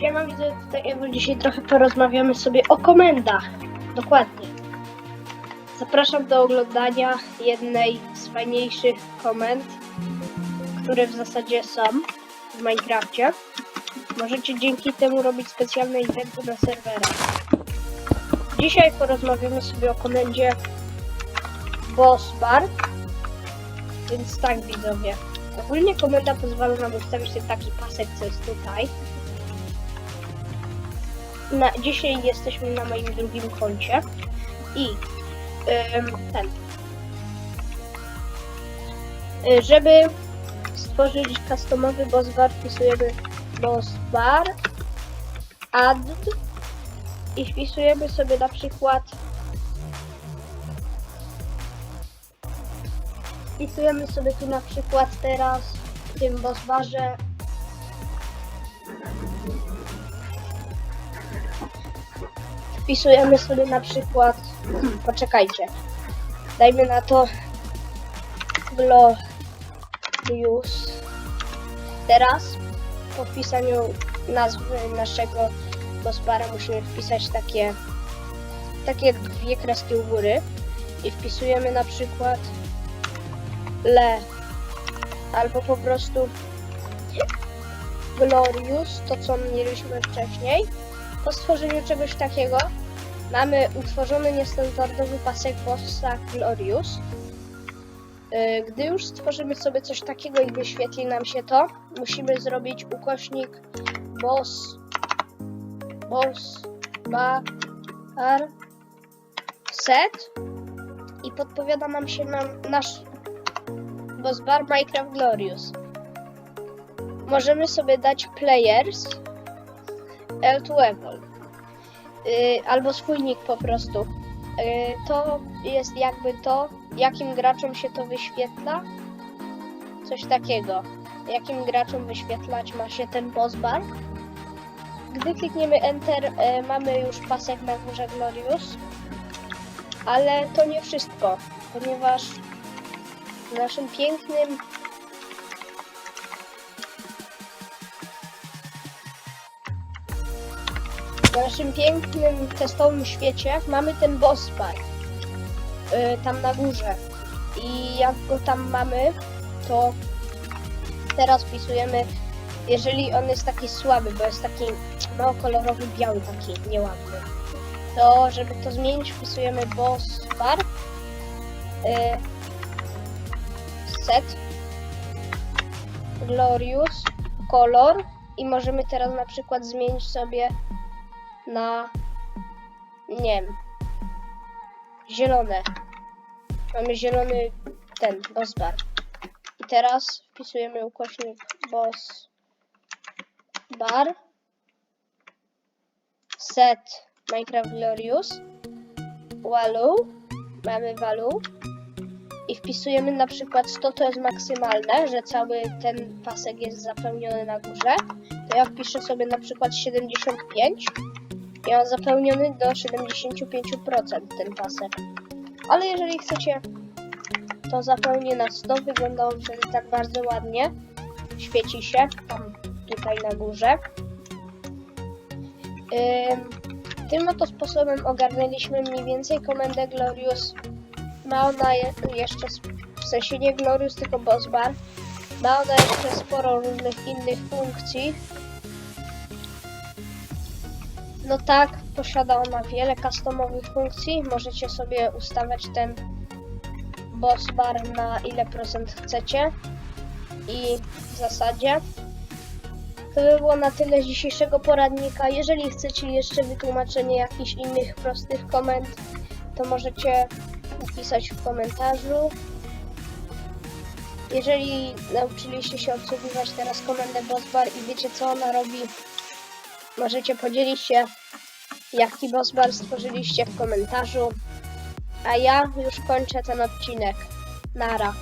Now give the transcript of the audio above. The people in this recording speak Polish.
Siema, widzę tutaj, Ewo, dzisiaj trochę porozmawiamy sobie o komendach. Dokładnie. Zapraszam do oglądania jednej z fajniejszych komend, które w zasadzie są w Minecrafcie. Możecie dzięki temu robić specjalne eventy na serwerach. Dzisiaj porozmawiamy sobie o komendzie Boss Bar. Więc tak widzowie. Ogólnie komenda pozwala nam ustawić ten taki pasek, co jest tutaj. Na, dzisiaj jesteśmy na moim drugim koncie i ym, ten. Y, żeby stworzyć customowy boss bar, wpisujemy boss bar add i wpisujemy sobie na przykład wpisujemy sobie tu na przykład teraz w tym boss barze wpisujemy sobie na przykład poczekajcie dajmy na to Glorious teraz po wpisaniu nazwy naszego bossbara musimy wpisać takie takie dwie kreski u góry i wpisujemy na przykład le albo po prostu Glorious, to co mieliśmy wcześniej. Po stworzeniu czegoś takiego mamy utworzony niestandardowy pasek bossa Glorious. Yy, Gdy już stworzymy sobie coś takiego i wyświetli nam się to, musimy zrobić ukośnik boss boss bar set i podpowiada nam się nam nasz boss bar Minecraft Glorious. Możemy sobie dać players L2 Evil. Yy, albo swój po prostu. Yy, to jest jakby to, jakim graczom się to wyświetla. Coś takiego. Jakim graczom wyświetlać ma się ten boss bar. Gdy klikniemy Enter, yy, mamy już pasek na górze Glorious. Ale to nie wszystko, ponieważ w naszym pięknym w naszym pięknym testowym świecie mamy ten boss bar yy, tam na górze. I jak go tam mamy to teraz wpisujemy jeżeli on jest taki słaby, bo jest taki no kolorowy biały taki nieładny to żeby to zmienić wpisujemy boss bar yy, set. Glorious color i możemy teraz na przykład zmienić sobie na nie wiem zielone. Mamy zielony ten boss bar i teraz wpisujemy ukośnik boss bar set minecraft glorious. Value mamy value i wpisujemy na przykład 100 to jest maksymalne, że cały ten pasek jest zapełniony na górze, to ja wpiszę sobie na przykład 75 on zapełniony do 75% ten pasek. Ale jeżeli chcecie to zapełnię na 100, wygląda on wtedy tak bardzo ładnie. Świeci się tam tutaj na górze. Ym, tym oto sposobem ogarnęliśmy mniej więcej komendę Glorious ma ona je, jeszcze, w sensie nie Glorious, tylko Boss Bar. Ma ona jeszcze sporo różnych innych funkcji. No tak, posiada ona wiele customowych funkcji. Możecie sobie ustawiać ten Boss Bar na ile procent chcecie. I w zasadzie to by było na tyle z dzisiejszego poradnika. Jeżeli chcecie jeszcze wytłumaczenie jakichś innych prostych komend, to możecie napisać w komentarzu. Jeżeli nauczyliście się obsługiwać teraz komendę BossBar i wiecie co ona robi, możecie podzielić się jaki BossBar stworzyliście w komentarzu. A ja już kończę ten odcinek. Nara.